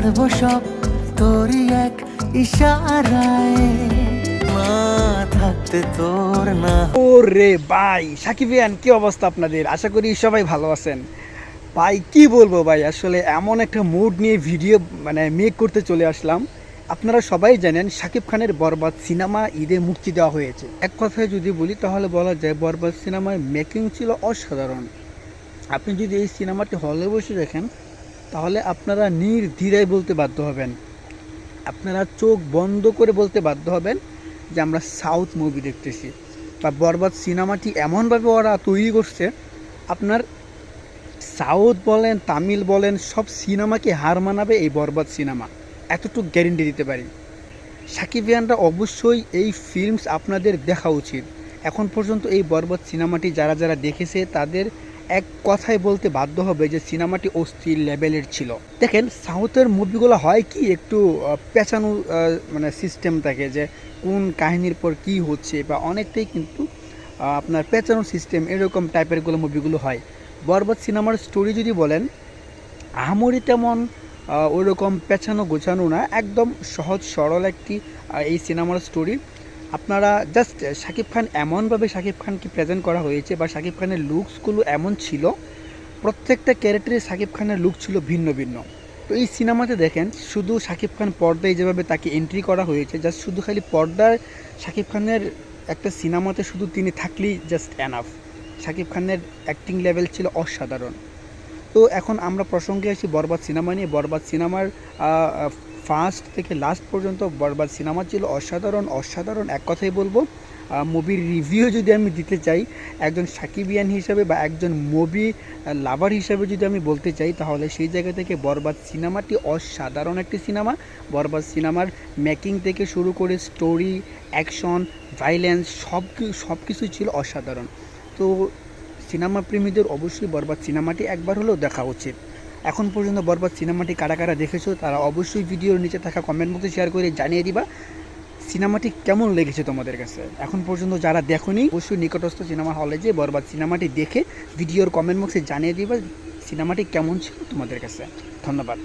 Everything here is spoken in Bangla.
ছাড়বো সব তোরই এক ইশারায়। না থাকতে তোর না। ও রে ভাই, সাকিব ভাইয়ান, কি অবস্থা আপনাদের? আশা করি সবাই ভালো আছেন। ভাই, কি বলব ভাই, আসলে এমন একটা মুড নিয়ে ভিডিও মানে মেক করতে চলে আসলাম। আপনারা সবাই জানেন, সাকিব খানের বরবাদ সিনেমা ঈদে মুক্তি দেওয়া হয়েছে। এক কথায় যদি বলি, তাহলে বলা যায় বরবাদ সিনেমার মেকিং ছিল অসাধারণ। আপনি যদি এই সিনেমাটি হলে বসে দেখেন তাহলে আপনারা নির্দ্বিধায় বলতে বাধ্য হবেন। আপনারা চোখ বন্ধ করে বলতে বাধ্য হবেন যে আমরা সাউথ মুভি দেখতেছি। বা বরবাদ সিনেমাটি এমনভাবে ওরা তৈরি করছে, আপনার সাউথ বলেন, তামিল বলেন, সব সিনেমাকে হার মানাবে এই বরবাদ সিনেমা। এতটুকু গ্যারেন্টি দিতে পারি। সাকিবিয়ানরা অবশ্যই এই ফিল্মস আপনাদের দেখা উচিত। এখন পর্যন্ত এই বরবাদ সিনেমাটি যারা যারা দেখেছে, তাদের এক কথায় বলতে বাধ্য হবে যে সিনেমাটি অস্থির লেভেলের ছিল। দেখেন, সাউথের মুভিগুলো হয় কি, একটু পেঁচানো মানে সিস্টেম থাকে যে কোন কাহিনীর পর কি হচ্ছে বা অনেকটাই কিন্তু আপনার পেঁচানো সিস্টেম এরকম টাইপেরগুলো মুভিগুলো হয়। বরবাদ সিনেমার স্টোরি যদি বলেন, আহামরি তেমন ওইরকম পেছানো গোছানো না, একদম সহজ সরল একটি এই সিনেমার স্টোরি আপনারা জাস্ট শাকিব খান এমনভাবে শাকিব খানকে প্রেজেন্ট করা হয়েছে বা শাকিব খানের লুকসগুলো এমন ছিল, প্রত্যেকটা ক্যারেক্টারে শাকিব খানের লুক ছিল ভিন্ন ভিন্ন। তো এই সিনেমাতে দেখেন, শুধু শাকিব খান পর্দায় যেভাবে তাকে এন্ট্রি করা হয়েছে জাস্ট শুধু খালি পর্দার শাকিব খানের একটা সিনেমাতে শুধু তিনি থাকলেই জাস্ট অ্যানাফ শাকিব খানের অ্যাক্টিং লেভেল ছিল অসাধারণ। তো এখন আমরা প্রসঙ্গে আসি বরবাদ সিনেমা নিয়ে। বরবাদ সিনেমার ফার্স্ট থেকে লাস্ট পর্যন্ত বরবাদ সিনেমা ছিল। অসাধারণ অসাধারণ, এক কথাই বলব। মুভির রিভিউ যদি আমি দিতে চাই, একজন সাকিবিয়ান হিসাবে বা একজন মুভি লাভার হিসাবে যদি আমি বলতে চাই, তাহলে সেই জায়গা থেকে বরবাদ সিনেমাটি অসাধারণ একটি সিনেমা। বরবাদ সিনেমার মেকিং থেকে শুরু করে স্টোরি অ্যাকশন ভাইলেন্স সব সব কিছু ছিল অসাধারণ। তো সিনেমা প্রেমীদের অবশ্যই বরবাদ সিনেমাটি একবার হলেও দেখা উচিত। এখন পর্যন্ত বরবাদ সিনেমাটি কারা কারা দেখেছ তারা অবশ্যই ভিডিওর নিচে থাকা কমেন্ট বক্সে শেয়ার করে জানিয়ে দিবা। সিনেমাটি কেমন লেগেছে তোমাদের কাছে? এখন পর্যন্ত যারা দেখোনি, অবশ্যই নিকটস্থ সিনেমা হলে যে বরবাদ সিনেমাটি দেখে ভিডিওর কমেন্ট বক্সে জানিয়ে দিবা সিনেমাটি কেমন ছিল তোমাদের কাছে। ধন্যবাদ।